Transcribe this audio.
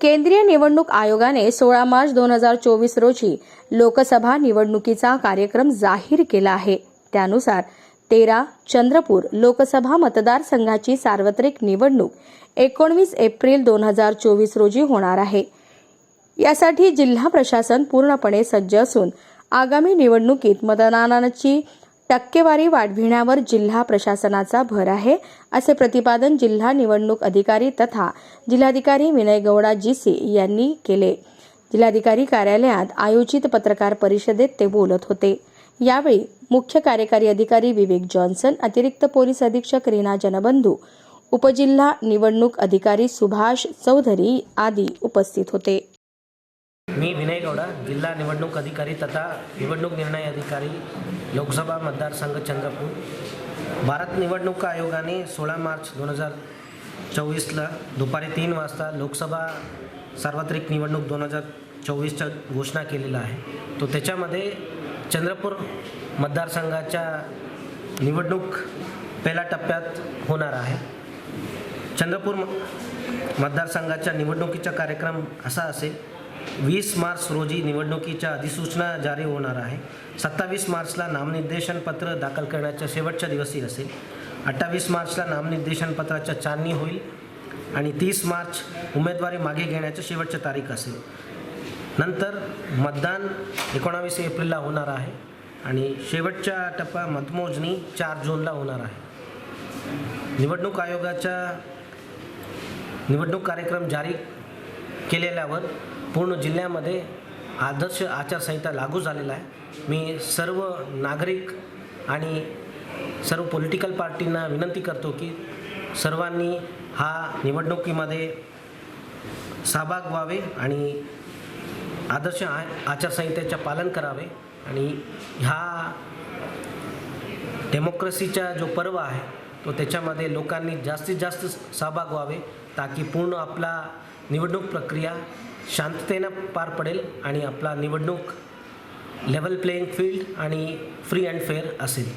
केंद्रीय निवडणूक आयोगाने सोळा मार्च दोन हजार चोवीस रोजी लोकसभा निवडणुकीचा कार्यक्रम जाहीर केला आहे. त्यानुसार तेरा चंद्रपूर लोकसभा मतदारसंघाची सार्वत्रिक निवडणूक एकोणवीस एप्रिल दोन हजार चोवीस रोजी होणार आहे. यासाठी जिल्हा प्रशासन पूर्णपणे सज्ज असून आगामी निवडणुकीत मतदानाची टक्केवारी वाढविण्यावर जिल्हा प्रशासनाचा भर आहे असे प्रतिपादन जिल्हा निवडणूक अधिकारी तथा जिल्हाधिकारी विनय गौडा जीसी यांनी केले. जिल्हाधिकारी कार्यालयात आयोजित पत्रकार परिषदेत ते बोलत होते. यावेळी मुख्य कार्यकारी अधिकारी विवेक जॉन्सन अतिरिक्त पोलीस अधीक्षक रीना जनबंधू उपजिल्हा निवडणूक अधिकारी सुभाष चौधरी आदी उपस्थित होते. मी विनय गौडा जिल्हा निवडणूक अधिकारी तथा निवडणूक निर्णय अधिकारी लोकसभा मतदारसंघ चंद्रपूर. भारत निवडणूक आयोगाने सोळा मार्च दोन हजार चोवीसला दुपारी तीन वाजता लोकसभा सार्वत्रिक निवडणूक दोन हजार चोवीसच्या घोषणा केलेला आहे. तो त्याच्यामध्ये चंद्रपूर मतदारसंघाच्या निवडणूक पहिल्या टप्प्यात होणार आहे. चंद्रपूर म- मतदारसंघाच्या निवडणुकीचा कार्यक्रम असा असेल वीस मार्च रोजी निवडणुकीच्या अधिसूचना जारी होणार आहे. सत्तावीस मार्चला नामनिर्देशन पत्र दाखल करण्याच्या शेवटच्या दिवशी असेल. अठ्ठावीस मार्चला नामनिर्देशन पत्राच्या छाननी होईल आणि तीस मार्च उमेदवारी मागे घेण्याची शेवटची तारीख असेल. नंतर मतदान एकोणावीस एप्रिलला होणार आहे आणि शेवटच्या टप्पा मतमोजणी चार जूनला होणार आहे. निवडणूक आयोगाच्या निवडणूक कार्यक्रम जारी केलेल्यावर पूर्ण जिल्ह्यामध्ये आदर्श आचारसंहिता लागू झालेला आहे. मी सर्व नागरिक आणि सर्व पॉलिटिकल पार्टींना विनंती करतो की सर्वांनी हा निवडणुकीमध्ये सहभाग व्हावे आणि आदर्श आ आचारसंहितेचे पालन करावे आणि ह्या डेमोक्रेसीचा जो पर्व आहे तो त्याच्यामध्ये लोकांनी जास्तीत जास्त सहभाग व्हावे ताकी पूर्ण आपला निवडणूक प्रक्रिया शांततेनं पार पडेल आणि आपला निवडणूक लेवल प्लेईंग फील्ड आणि फ्री अँड फेअर असेल.